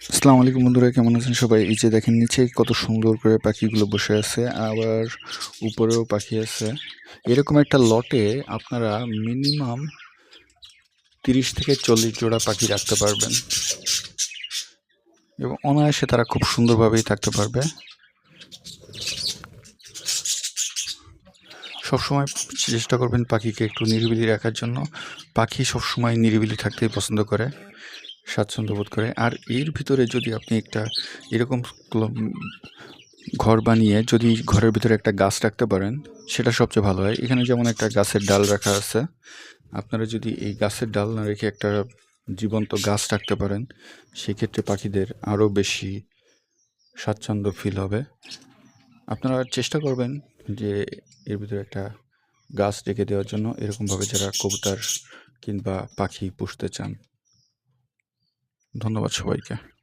আসসালামু আলাইকুম বন্ধুরা, কেমন আছেন সবাই? এই যে দেখেন নিচে কত সুন্দর করে পাখিগুলো বসে আছে, আবার উপরেও পাখি আছে। এরকম একটা লটে আপনারা মিনিমাম তিরিশ থেকে চল্লিশ জোড়া পাখি রাখতে পারবেন। এবং অনায়াসে তারা খুব সুন্দরভাবেই থাকতে পারবে। সবসময় চেষ্টা করবেন পাখিকে একটু নিরিবিলি রাখার জন্য। পাখি সবসময় নিরিবিলি থাকতেই পছন্দ করে। স্বাচ্ছন্দ্য বোধ করে। আর এর ভিতরে যদি আপনি একটা এরকম ঘর বানিয়ে যদি ঘরের ভিতরে একটা গাছ রাখতে পারেন, সেটা সবচেয়ে ভালো হয়। এখানে যেমন একটা গাছের ডাল রাখা আছে। আপনারা যদি এই গাছের ডাল না রেখে একটা জীবন্ত গাছ রাখতে পারেন, সেক্ষেত্রে পাখিদের আরও বেশি স্বাচ্ছন্দ্য ফিল হবে। আপনারা চেষ্টা করবেন যে এর ভিতরে একটা গাছ রেখে দেওয়ার জন্য। এরকমভাবে যারা কবুতর কিংবা পাখি পুষতে চান। ধন্যবাদ সবাইকে।